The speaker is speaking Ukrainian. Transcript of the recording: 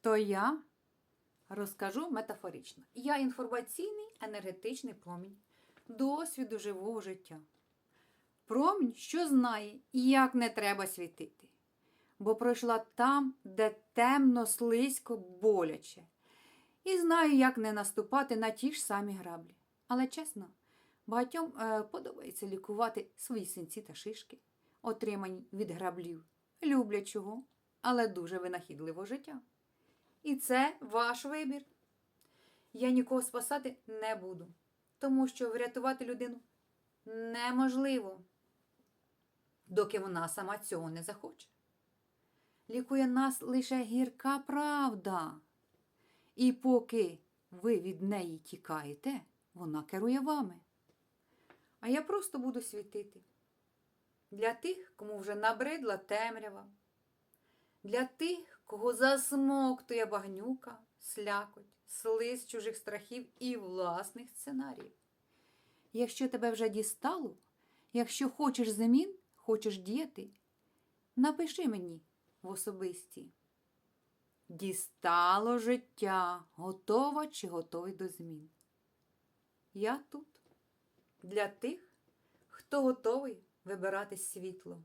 Хто я? Розкажу метафорично. Я інформаційний енергетичний промінь досвіду живого життя. Промінь, що знає, як не треба світити, бо пройшла там, де темно, слизько, боляче. І знаю, як не наступати на ті ж самі граблі. Але чесно, багатьом е, подобається лікувати свої синці та шишки, отримані від граблів, люблячого, але дуже винахідливого життя. І це ваш вибір. Я нікого спасати не буду, тому що врятувати людину неможливо, доки вона сама цього не захоче. Лікує нас лише гірка правда. І поки ви від неї тікаєте, вона керує вами. А я просто буду світити. Для тих, кому вже набридла темрява, для тих, кого засмоктує багнюка, слякоть, слиз чужих страхів і власних сценаріїв. Якщо тебе вже дістало, якщо хочеш змін, хочеш діяти, напиши мені в особисті. Дістало життя, готова чи готовий до змін. Я тут для тих, хто готовий вибирати світло.